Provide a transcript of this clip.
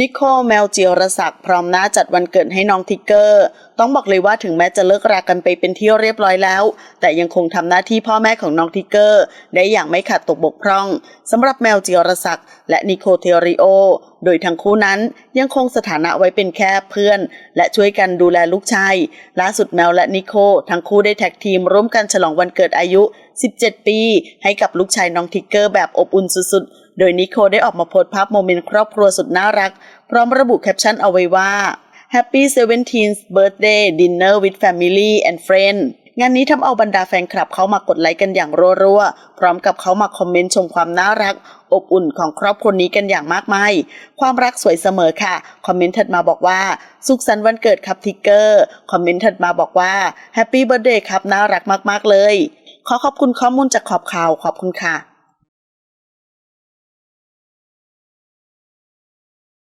นิโคลแมวจิรศักดิ์พร้อมหน้าจัดวันเกิดให้น้องทิกเกอร์ ต้องบอกเลยว่าถึงแม้จะเลิกรากันไปเป็นที่เรียบร้อยแล้ว แต่ยังคงทำหน้าที่พ่อแม่ของน้องทิกเกอร์ ได้อย่างไม่ขาดตกบกพร่องสำหรับแมวจิรศักดิ์และนิโคเทริโอ โดยทั้งคู่นั้นยังคงสถานะไว้เป็นแค่เพื่อน และช่วยกันดูแลลูกชายล่าสุดแมวและนิโค ทั้งคู่ได้แท็กทีมร่วมกันฉลองวันเกิดอายุ 17 ปี ให้กับลูกชายน้องทิกเกอร์แบบอบอุ่นสุดๆ โดยนิโคได้ออกมาโพสต์ภาพโมเมนต์ครอบครัวสุดน่ารัก พร้อมระบุแคปชั่นเอาไว้ว่า Happy 17th birthday dinner with family and friend งานนี้ทำเอาบรรดาแฟนคลับเขามากดไลค์กันอย่างรัวๆ พร้อมกับเขามาคอมเมนต์ชมความน่ารัก อบอุ่นของครอบครัวนี้กันอย่างมากมาย ความรักสวยเสมอค่ะ คอมเมนต์ถัดมาบอกว่า สุขสันต์วันเกิดครับทิกเกอร์ คอมเมนต์ถัดมาบอกว่า Happy birthday ครับน่ารักมากๆเลย ขอขอบคุณข้อมูลจากขอบข่าวขอบคุณค่ะ